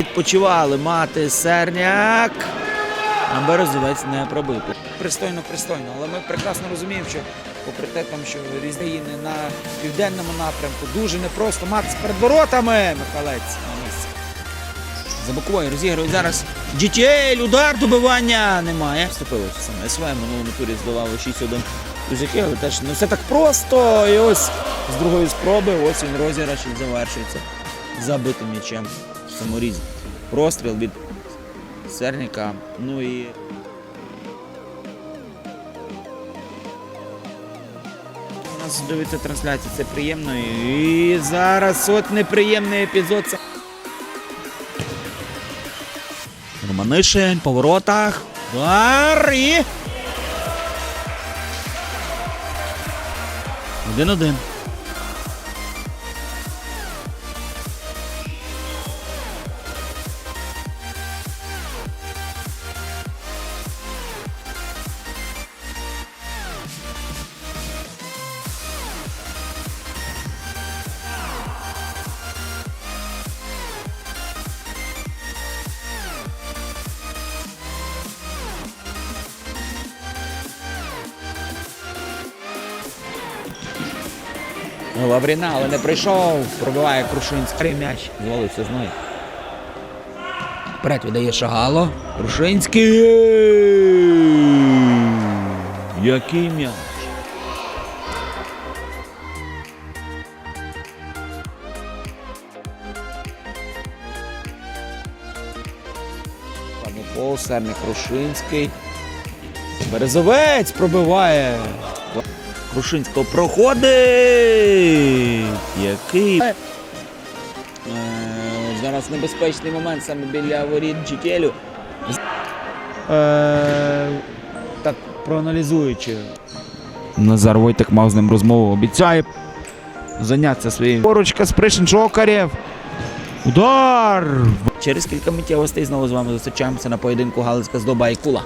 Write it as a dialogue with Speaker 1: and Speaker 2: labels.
Speaker 1: Відпочивали мати Серняк. А Березовець не пробив. Пристойно, пристойно. Але ми прекрасно розуміємо, що попри те, там, що різні на південному напрямку дуже непросто мати перед воротами. Михалець. За боковою розігрують зараз GTL, удар добивання немає. Вступило саме СВ, минулому турі здавало 6-1 Кузяки, але теж не все так просто. І ось з другої спроби, ось він розіграш і завершується забитим м'ячем саморіз. Простріл від Серніка. Ну і у нас дивиться трансляція, це приємно. І зараз от неприємний епізод. Романишин по воротах. І. Один-один. Лавріна, але не прийшов. Пробиває Крушинський м'яч. Звалився знову. Вперед видає Шагало. Крушинський. Який м'яч. Ладно, пол, Серник Крушинський. Березовець пробиває. Крушинського проходить. Який. Е, зараз небезпечний момент саме біля воріт Джікелю. Е, так, проаналізуючи. Назар Войтик мав з ним розмову. Обіцяє зайнятися своїм. Поручка Спришин Жокарєв. Удар! Через кілька миттєвостей знову з вами зустрічаємося на поєдинку Галицька здоба і кула.